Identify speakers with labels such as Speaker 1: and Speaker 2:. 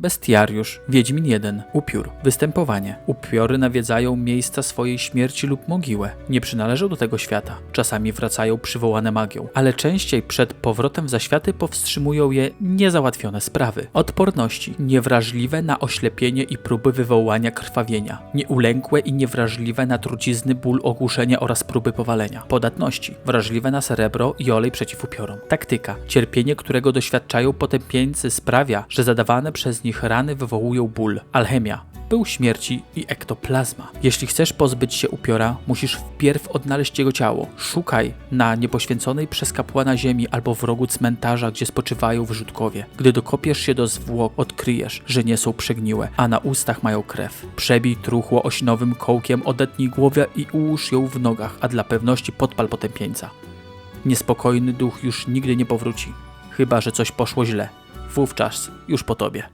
Speaker 1: Bestiariusz, Wiedźmin 1, Upiór, Występowanie. Upiory nawiedzają miejsca swojej śmierci lub mogiłę. Nie przynależą do tego świata. Czasami wracają przywołane magią, ale częściej przed powrotem w zaświaty powstrzymują je niezałatwione sprawy. Odporności, niewrażliwe na oślepienie i próby wywołania krwawienia. Nieulękłe i niewrażliwe na trucizny, ból, ogłuszenie oraz próby powalenia. Podatności, wrażliwe na srebro i olej przeciw upiorom. Taktyka, cierpienie, którego doświadczają potępieńcy sprawia, że zadawane przez nich rany wywołują ból. Alchemia, pył śmierci i ektoplazma. Jeśli chcesz pozbyć się upiora, musisz wpierw odnaleźć jego ciało. Szukaj na niepoświęconej przez kapłana ziemi albo w rogu cmentarza, gdzie spoczywają wyrzutkowie. Gdy dokopiesz się do zwłok, odkryjesz, że nie są przegniłe, a na ustach mają krew. Przebij truchło ośnowym kołkiem, odetnij głowę i ułóż ją w nogach, a dla pewności podpal potępieńca. Niespokojny duch już nigdy nie powróci, chyba że coś poszło źle. Wówczas już po tobie.